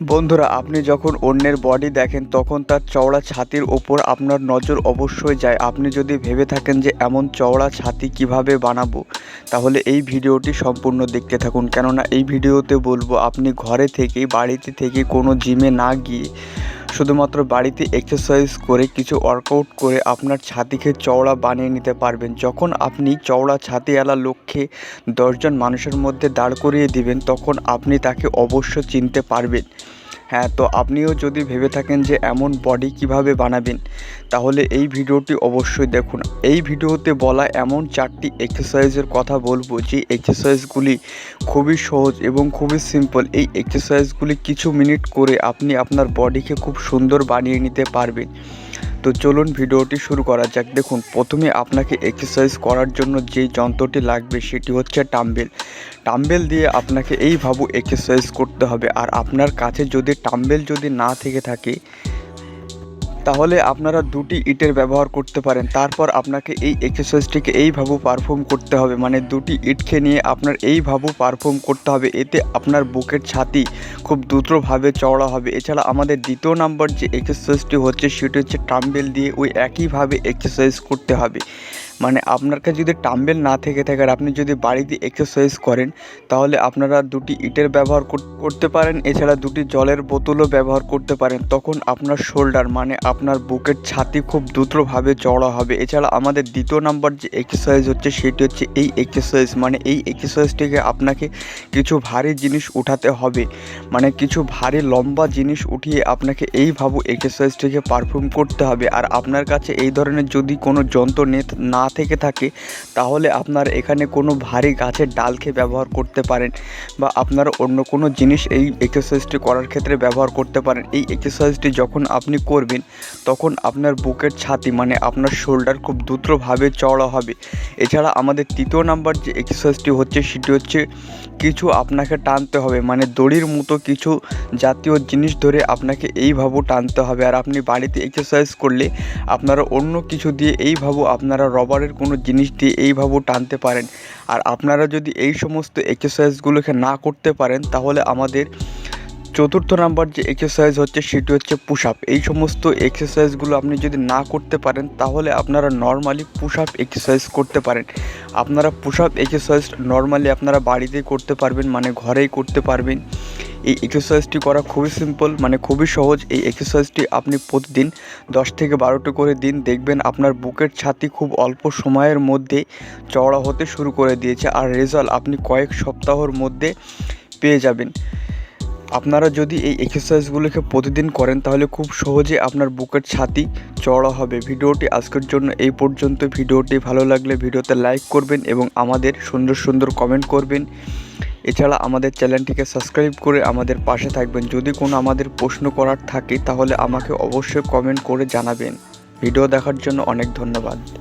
বন্ধুরা, আপনি যখন অন্যের বডি দেখেন, তখন তার চওড়া ছাতির ওপর আপনার নজর অবশ্যই যায়। আপনি যদি ভেবে থাকেন যে এমন চওড়া ছাতি কীভাবে বানাবো, তাহলে এই ভিডিওটি সম্পূর্ণ দেখতে থাকুন। কেননা, এই ভিডিওতে বলব, আপনি ঘরে থেকে বাড়িতে থেকে কোনো জিমে না গিয়ে শুধুমাত্র বাড়িতে এক্সারসাইজ করে কিছু ওয়ার্কআউট করে আপনার ছাতিকে চওড়া বানিয়ে নিতে পারবেন। যখন আপনি চওড়া ছাতিওয়ালা লক্ষ্যে দশজন মানুষের মধ্যে দাঁড় করিয়ে দিবেন, তখন আপনি তাকে অবশ্য চিনতে পারবেন। হ্যাঁ তো আপনিও যদি ভেবে থাকেন যে এমন বডি কীভাবে বানাবেন, তাহলে এই ভিডিওটি অবশ্যই দেখুন। এই ভিডিওতে বলা এমন চারটি এক্সারসাইজের কথা বলব, যে এক্সারসাইজগুলি খুবই সহজ এবং খুবই সিম্পল এই এক্সারসাইজগুলি কিছু মিনিট করে আপনি আপনার বডিকে খুব সুন্দর বানিয়ে নিতে পারবেন। তো চলুন ভিডিওটি শুরু করা যাক। দেখুন, প্রথমে আপনাকে এক্সারসাইজ করার জন্য যেই যন্ত্রটি লাগবে সেটি হচ্ছে টাম্বেল টাম্বেল দিয়ে আপনাকে এইভাবে এক্সারসাইজ করতে হবে। আর আপনার কাছে যদি টাম্বেল যদি না থেকে থাকে তাহলে আপনারা দুটি ইটের ব্যবহার করতে পারেন। তারপর আপনাকে এই এক্সারসাইজটিকে এইভাবে পারফর্ম করতে হবে। মানে দুটি ইটকে নিয়ে আপনার এইভাবে পারফর্ম করতে হবে। এতে আপনার বুকের ছাতি খুব দ্রুতভাবে চওড়া হবে। এছাড়া আমাদের দ্বিতীয় নাম্বার যে এক্সারসাইজটি হচ্ছে, সেটি হচ্ছে টাম্বেল দিয়ে ওই একইভাবে এক্সারসাইজ করতে হবে। মানে আপনার কাছে যদি টাম্বেল না থেকে থাকে আর আপনি যদি বাড়িতে এক্সারসাইজ করেন, তাহলে আপনারা দুটি ইটের ব্যবহার করতে পারেন, এছাড়া দুটি জলের বোতলও ব্যবহার করতে পারেন। তখন আপনার শোল্ডার মানে আপনার বুকের ছাতি খুব দ্রুতভাবে চওড়া হবে। এছাড়া আমাদের দ্বিতীয় নাম্বার যে এক্সারসাইজ হচ্ছে, সেটি হচ্ছে এই এক্সারসাইজ মানে এই এক্সারসাইজটিকে আপনাকে কিছু ভারী জিনিস উঠাতে হবে। মানে কিছু ভারী লম্বা জিনিস উঠিয়ে আপনাকে এইভাবে এক্সারসাইজটিকে পারফর্ম করতে হবে। আর আপনার কাছে এই ধরনের যদি কোনো যন্ত্র নেত না থেকে থাকে, তাহলে আপনার এখানে কোনো ভারী গাছের ডালকে ব্যবহার করতে পারেন বা আপনারা অন্য কোনো জিনিস এই এক্সারসাইজটি করার ক্ষেত্রে ব্যবহার করতে পারেন। এই এক্সারসাইজটি যখন আপনি করবেন, তখন আপনার বুকের ছাতি মানে আপনার শোল্ডার খুব দ্রুতভাবে চওড়া হবে। এছাড়া আমাদের তৃতীয় নাম্বার যে এক্সারসাইজটি হচ্ছে, সেটি হচ্ছে কিছু আপনাকে টানতে হবে। মানে দড়ির মতো কিছু জাতীয় জিনিস ধরে আপনাকে এইভাবে টানতে হবে। আর আপনি বাড়িতে এক্সারসাইজ করলে আপনারা অন্য কিছু দিয়ে এইভাবে আপনারা রবারের কোনো জিনিস দিয়ে এইভাবে টানতে পারেন। আর আপনারা যদি এই সমস্ত এক্সারসাইজগুলোকে না করতে পারেন, তাহলে আমাদের চতুর্থ নাম্বার যে এক্সারসাইজ হচ্ছে, সেটি হচ্ছে পুশ আপ এই সমস্ত এক্সারসাইজগুলো আপনি যদি না করতে পারেন, তাহলে আপনারা নর্মালি পুশ আপ এক্সারসাইজ করতে পারেন। আপনারা পুশ আপ এক্সারসাইজ নর্মালি আপনারা বাড়িতেই করতে পারবেন মানে ঘরেই করতে পারবেন। এই এক্সারসাইজটি করা খুবই সিম্পল মানে খুবই সহজ। এই এক্সারসাইজটি আপনি প্রতিদিন দশ থেকে বারোটি করে দিন। দেখবেন আপনার বুকের ছাতি খুব অল্প সময়ের মধ্যে চওড়া হতে শুরু করে দিয়েছে। আর রেজাল্ট আপনি কয়েক সপ্তাহর মধ্যে পেয়ে যাবেন। আপনারা যদি এই এক্সারসাইজগুলোকে প্রতিদিন করেন, তাহলে খুব সহজে আপনার বুকের ছাতি চড়া হবে। ভিডিওটি আজকের জন্য এই পর্যন্ত। ভিডিওটি ভালো লাগলে ভিডিওতে লাইক করবেন এবং আমাদের সুন্দর সুন্দর কমেন্ট করবেন। এছাড়া আমাদের চ্যানেলটিকে সাবস্ক্রাইব করে আমাদের পাশে থাকবেন। যদি কোনো আমাদের প্রশ্ন করার থাকে, তাহলে আমাকে অবশ্যই কমেন্ট করে জানাবেন। ভিডিও দেখার জন্য অনেক ধন্যবাদ।